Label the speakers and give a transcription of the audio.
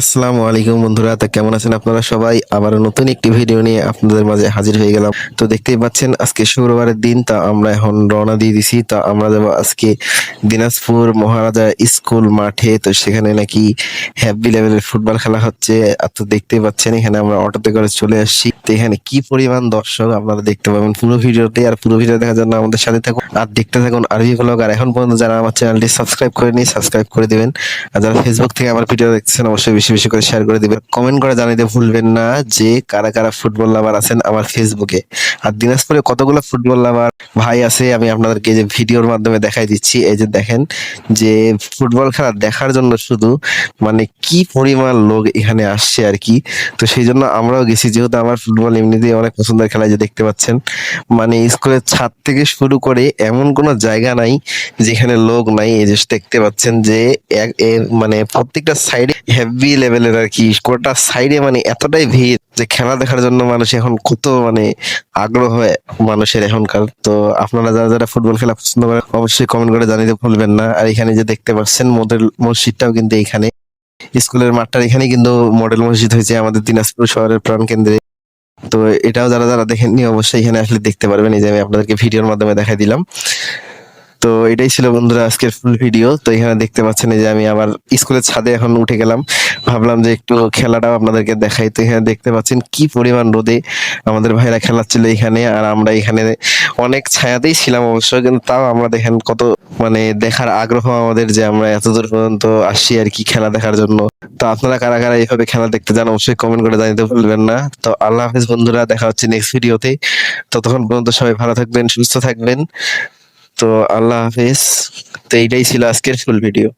Speaker 1: আসসালামু আলাইকুম বন্ধুরা, তো কেমন আছেন আপনারা সবাই? আবারও নতুন একটি ভিডিও নিয়ে আপনাদের মাঝে হাজির হয়ে গেলাম। তো দেখতেই পাচ্ছেন, আজকে শুক্রবারের দিন, তা আমরা এখন রওনা দিয়ে দিছি। তা আমরা যাব আজকে দিনাজপুর মহারাজা স্কুল মাঠে। তো সেখানে নাকি হ্যাপি লেভেলের ফুটবল খেলা হচ্ছে। আর তো দেখতেই পাচ্ছেন, এখানে আমরা অটোতে করে চলে আসছি। তো এখানে কি পরিমাণ দর্শক আপনারা দেখতে পাবেন পুরো ভিডিওতে। আর পুরো ভিডিও দেখার জন্য আমাদের সাথে থাকুন, আর দেখতে থাকুন আরবি ব্লগ আর এখন পর্যন্ত যারা আমার চ্যানেলটি সাবস্ক্রাইব করেনি সাবস্ক্রাইব করে দেবেন। আর যারা ফেসবুক থেকে আমার ভিডিও দেখছেন অবশ্যই বেশি বেশি করে শেয়ার করে দিবেন। কমেন্ট করে জানাতে ভুলবেন না যে কারা কারা ফুটবল লাভার আছেন আমার ফেসবুকে আর দিনাজপুরে কতগুলো ফুটবল লাভার ভাই আছে, আমি আপনাদেরকে যে ভিডিওর মাধ্যমে দেখাই দিচ্ছি। এই যে দেখেন যে ফুটবল খেলা দেখার জন্য শুধু মানে কি পরিমাণ লোক এখানে আসছে আর কি। তো সেই জন্য আমরাও গেছি, যেহেতু আমার ফুটবল এমনিতেই অনেক পছন্দের খেলা যে দেখতে পাচ্ছেন। মানে স্কুলের ছাদ থেকে শুরু করে এমন কোনো জায়গা নাই যেখানে লোক নাই। এই যে দেখতে পাচ্ছেন যে মানে প্রত্যেকটা সাইডে হেভি লেভেলের আর কি কোটা সাইডে মানে এতটাই ভিড় যে খেলা দেখার জন্য মানুষ এখন কত মানে আগ্রহ মানুষের এখনকার। তো আপনারা যারা যারা ফুটবল খেলা পছন্দ করেন, অবশ্যই কমেন্ট করে জানিয়ে ভুলবেন না। আর এখানে যে দেখতে পাচ্ছেন মডেল মসজিদটাও কিন্তু এখানে। স্কুলের মাঠটার এখানে কিন্তু মডেল মসজিদ হয়েছে আমাদের দিনাজপুর শহরের প্রাণ কেন্দ্রে। তো এটাও যারা যারা দেখেননি, অবশ্যই এখানে আসলে দেখতে পারবেন। এই যে আমি আপনাদেরকে ভিডিওর মাধ্যমে দেখাই দিলাম। তো এটাই ছিল বন্ধুরা আজকের ফুল ভিডিও তো এখানে দেখতে পাচ্ছেন যে আমি আবার স্কুলের ছাদে এখন উঠে গেলাম। ভাবলাম যে একটু খেলাটাও আপনাদেরকে দেখাই। তো এখানে দেখতে পাচ্ছেন কি পরিমাণ রোদে আমাদের ভাইরা খেলাচ্ছিল এখানে। আর আমরা এখানে অনেক ছায়াতেই ছিলাম অবশ্য, কিন্তু তাও আমরা দেখেন কত মানে দেখার আগ্রহ আমাদের যে আমরা এতদূর পর্যন্ত আসছি আর কি খেলা দেখার জন্য। তো আপনারা কারা কারা এইভাবে খেলা দেখতে যান অবশ্যই কমেন্ট করে জানাতে ভুলবেন না। তো আল্লাহ হাফেজ বন্ধুরা, দেখা হচ্ছে নেক্সট ভিডিওতে ততক্ষণ পর্যন্ত সবাই ভালো থাকবেন, সুস্থ থাকবেন। তো আল্লাহ হাফিজ। তো এইটাই ছিল আজকের ফুল ভিডিও